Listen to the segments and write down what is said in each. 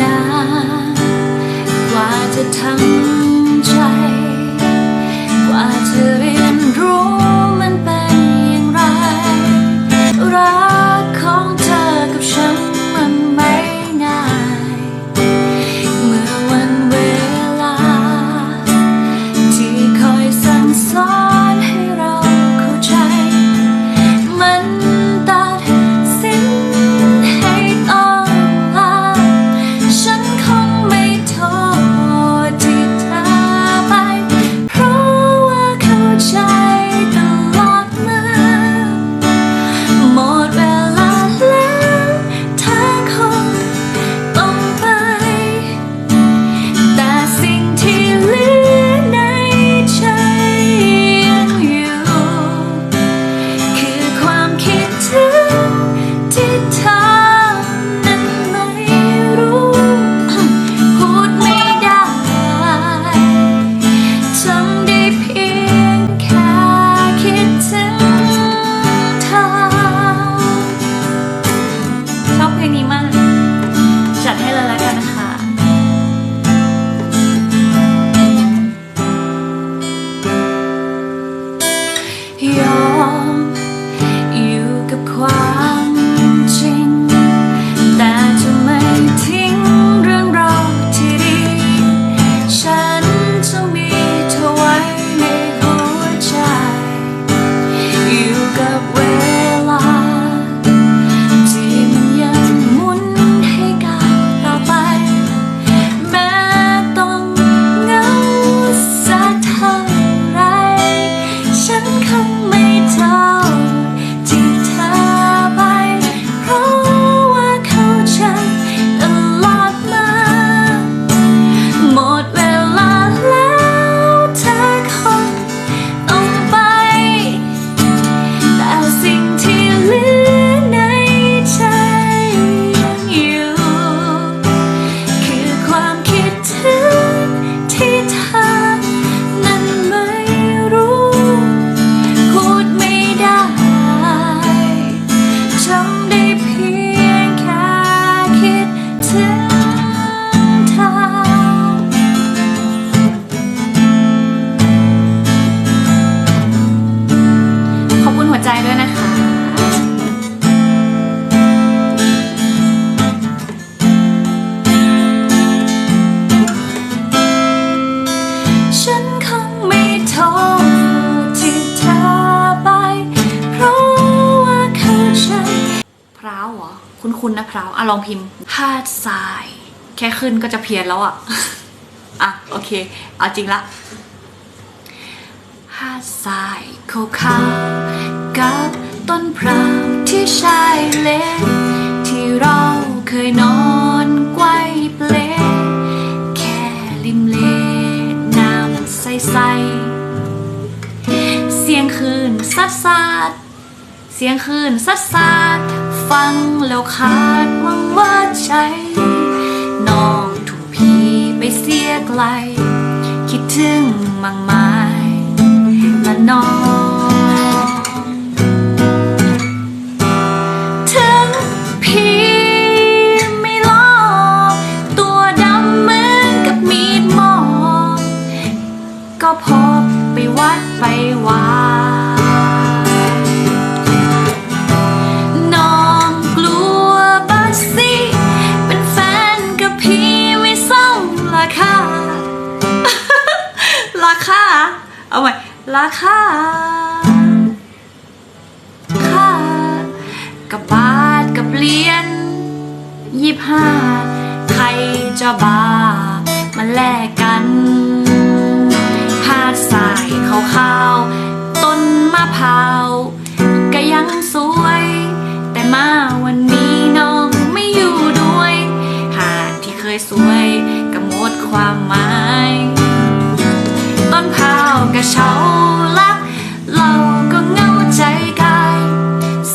นานกว่าจะทำใจ ด คุณคุณนะพร้าวอะลองพิมพ์หาดทราย แค่ขึ้นก็จะเพี้ยนแล้วอะ อะ โอเค เอาจริงละหาดทรายขาวๆกับต้นพร้าวที่ชายเลนที่เราเคยนอนไกวเปลแค่ริมเลน้ำใสๆเสียงคืนซัดซาดเสียงคืนซัดซาด ฟังแล้วขาดหวังว่าใจน้องถูกพีไปเสียไกล คิดถึงมังไม้และน้อง เอาใหม่ราคาค่ากับบาทกับเหรียญยี่ห้าใครจะบามาแลกกันหาดทรายขาวๆต้นมะพร้าวก็ยังสวย แต่มาวันนี้น้องไม่อยู่ด้วย หาดที่เคยสวยก็หมดความหมาย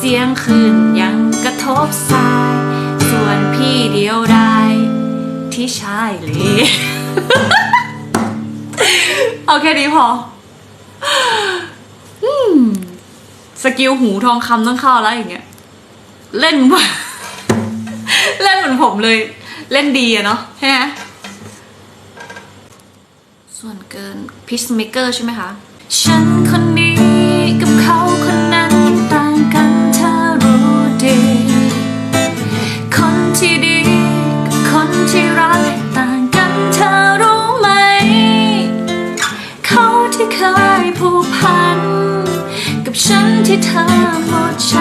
สียงคืนยังกระทบสาย ส่วนพี่เดียวได้ที่ชายเลยเอาแค่นี้พอสกิลหูทองคำต้องเข้าแล้วอย่างเงี้ย เล่นเล่นเหมือนผมเลย เล่นดีอะเนาะใช่ไหมส่วนเกินพิชเมเกอร์ใช่ไหมคะ ฉันคนนี้กับเขาคนนั้นต่างกัน ที่เธอหมดใจ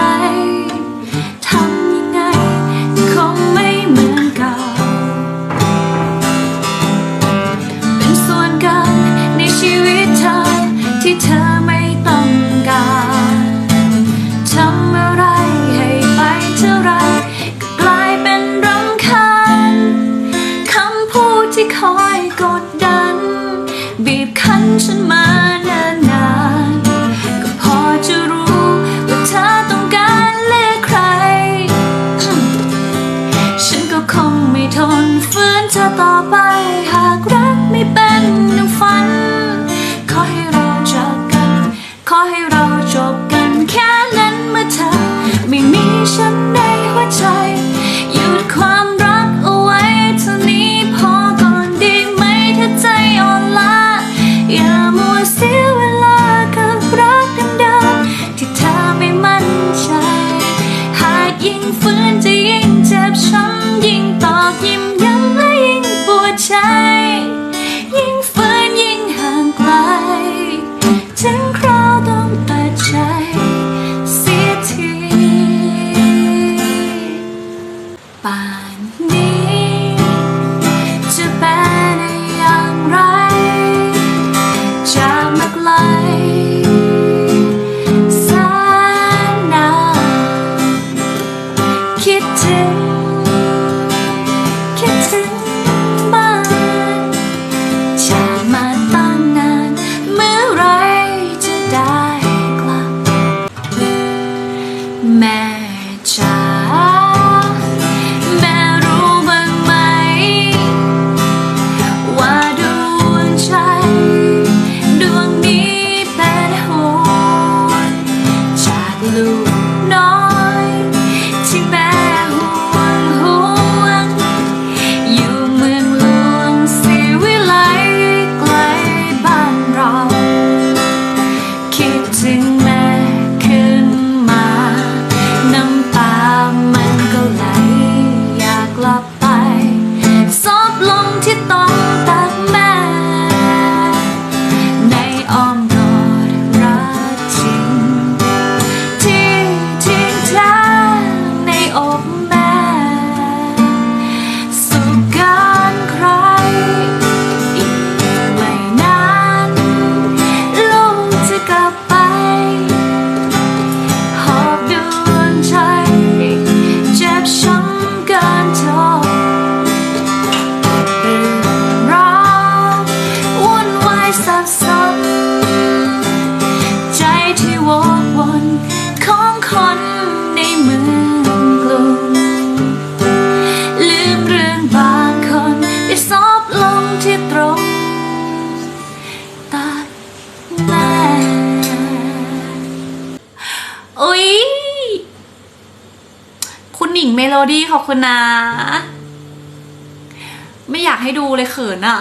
ป แม่จ้า โลดี้ขอบคุณนะ ไม่อยากให้ดูเลยเขินอะ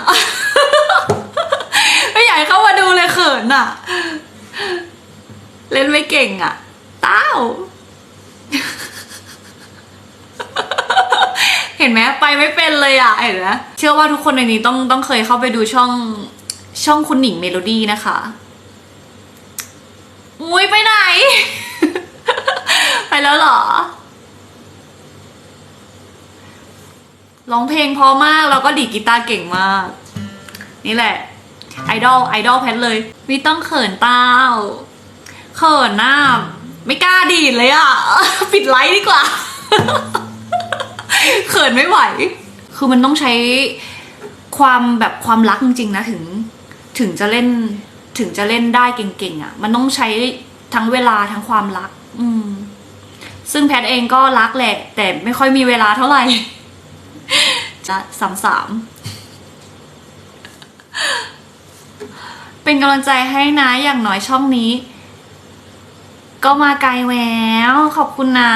ไม่อยากให้เข้ามาดูเลยเขินอะเล่นไม่เก่งอะเต้าเห็นไหมไปไม่เป็นเลยอะเห็นไหมเชื่อว่าทุกคนในนี้ต้องต้องเคยเข้าไปดูช่องช่องคุณหนิงเมโลดี้นะคะอุ้ยไปไหน ไปแล้วเหรอ ร้องเพลงเพอมากแล้วก็ดีดกีตาร์เก่งมาก นี่แหละ ไอดอลไอดอลแพทเลยไม่ต้องเขินเต้าเขินหน้า ไม่กล้าดีดเลยอะ ปิดไลฟ์ดีกว่า เขินไม่ไหว คือมันต้องใช้ความแบบความรักจริงๆนะถึง ถึงจะเล่นถึงจะเล่นได้เก่งๆอะ่ะ มันต้องใช้ทั้งเวลาทั้งความรัก อืม ซึ่งแพทเองก็รักแหละ แต่ไม่ค่อยมีเวลาเท่าไหร่ จะสามสามเป็นกำลังใจให้นะอย่างน้อยช่องนี้ ก็มาไกลแล้ว ขอบคุณนะ